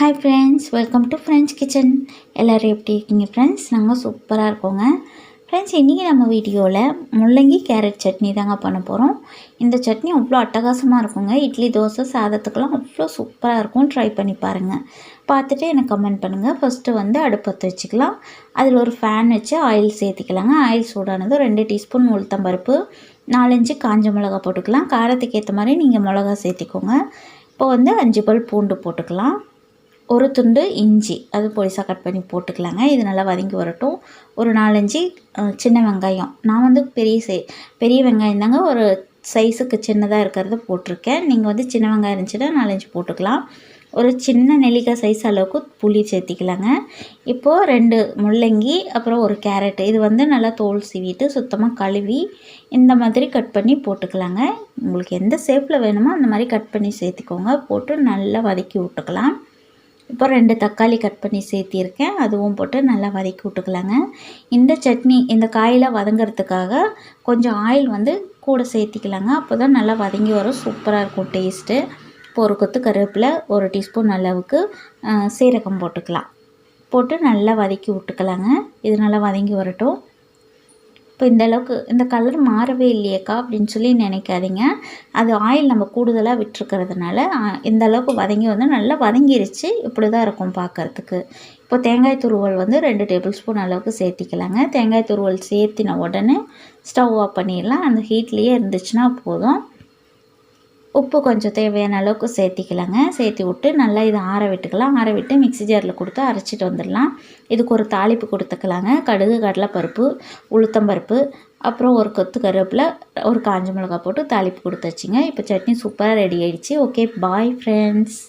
Hi friends welcome to friends kitchen எல்லோரும் எப்படி இருக்கீங்க ஃப்ரெண்ட்ஸ் நாங்கள் சூப்பராக இருக்கோங்க. ஃப்ரெண்ட்ஸ் இன்றைக்கி நம்ம வீடியோவில் முள்ளங்கி கேரட் சட்னி தாங்க பண்ண போகிறோம் இந்த சட்னி அவ்வளோ அட்டகாசமாக இருக்குங்க. இட்லி தோசை சாதத்துக்கெல்லாம் அவ்வளோ சூப்பராக இருக்கும். ட்ரை பண்ணி பாருங்கள் பார்த்துட்டு எனக்கு கமெண்ட் பண்ணுங்கள் ஃபஸ்ட்டு வந்து அடுப்பத்து வச்சுக்கலாம். அதில் ஒரு ஃபேன் வச்சு ஆயில் சேர்த்திக்கலாங்க. ஆயில் சூடானது ரெண்டு டீஸ்பூன் உளுத்தம்பருப்பு நாலஞ்சு காஞ்ச மிளகா போட்டுக்கலாம். காரத்துக்கு ஏற்ற மாதிரி நீங்கள் மிளகா சேர்த்திக்கோங்க. இப்போ வந்து அஞ்சு பல் பூண்டு போட்டுக்கலாம். ஒரு துண்டு இஞ்சி அது பொடிசாக கட் பண்ணி போட்டுக்கலாங்க. இது நல்லா வதங்கி வரட்டும். ஒரு நாலஞ்சு சின்ன வெங்காயம். நான் வந்து பெரிய சை பெரிய வெங்காயம் தாங்க. ஒரு சைஸுக்கு சின்னதாக இருக்கிறத போட்டிருக்கேன். நீங்கள் வந்து சின்ன வெங்காயம் இருந்துச்சுன்னா நாலஞ்சு போட்டுக்கலாம். ஒரு சின்ன நெல்லிக்காய் சைஸ் அளவுக்கு புளி சேர்த்திக்கலாங்க. இப்போது ரெண்டு முள்ளங்கி அப்புறம் ஒரு கேரட் இது வந்து நல்லா தோல் சீவிட்டு சுத்தமாக கழுவி இந்த மாதிரி கட் பண்ணி போட்டுக்கலாங்க. உங்களுக்கு எந்த ஷேப்பில் வேணுமோ அந்த மாதிரி கட் பண்ணி சேர்த்திக்கோங்க. போட்டு நல்லா வதக்கி விட்டுக்கலாம். இப்போ ரெண்டு தக்காளி கட் பண்ணி சேர்த்திருக்கேன். அதுவும் போட்டு நல்லா வதக்கி விட்டுக்கலாங்க. இந்த சட்னி இந்த காயில் வதங்கிறதுக்காக கொஞ்சம் ஆயில் வந்து கூட சேர்த்திக்கலாங்க. அப்போ தான் நல்லா வதங்கி வரும். சூப்பராக இருக்கும் டேஸ்ட்டு. இப்போ ஒரு கொத்து கருவேப்பில் ஒரு டீஸ்பூன் அளவுக்கு சீரகம் போட்டுக்கலாம். போட்டு நல்லா வதக்கி விட்டுக்கலாங்க. இது நல்லா வதங்கி வரட்டும். இப்போ இந்த அளவுக்கு இந்த கலர் மாறவே இல்லையேக்கா அப்படின்னு சொல்லி நினைக்காதீங்க. அது ஆயில் நம்ம கூடுதலாக விட்டுருக்கிறதுனால இந்த அளவுக்கு வதங்கி வந்து நல்லா வதங்கிருச்சு. இப்படி தான் இருக்கும் பார்க்குறதுக்கு இப்போ தேங்காய் துருவல் வந்து ரெண்டு டேபிள் ஸ்பூன் அளவுக்கு சேர்த்திக்கலாங்க. தேங்காய் துருவல் சேர்த்தின உடனே ஸ்டவ் ஆஃப் பண்ணிடலாம். அந்த ஹீட்லேயே இருந்துச்சுன்னா போதும். உப்பு கொஞ்சம் தேவையான அளவுக்கு சேர்த்திக்கலாங்க. சேர்த்தி விட்டு நல்லா இதை ஆற விட்டுக்கலாம். ஆற விட்டு மிக்சி ஜாரில் கொடுத்து அரைச்சிட்டு வந்துடலாம். இதுக்கு ஒரு தாளிப்பு கொடுத்துக்கலாங்க. கடுகு கடலைப்பருப்பு உளுத்தம்பருப்பு அப்புறம் ஒரு கொத்து கருவேப்பில் ஒரு காஞ்ச மிளகா போட்டு தாளிப்பு கொடுத்து வச்சுங்க இப்போ சட்னி சூப்பராக ரெடி ஆகிடுச்சு ஓகே பாய் ஃப்ரெண்ட்ஸ்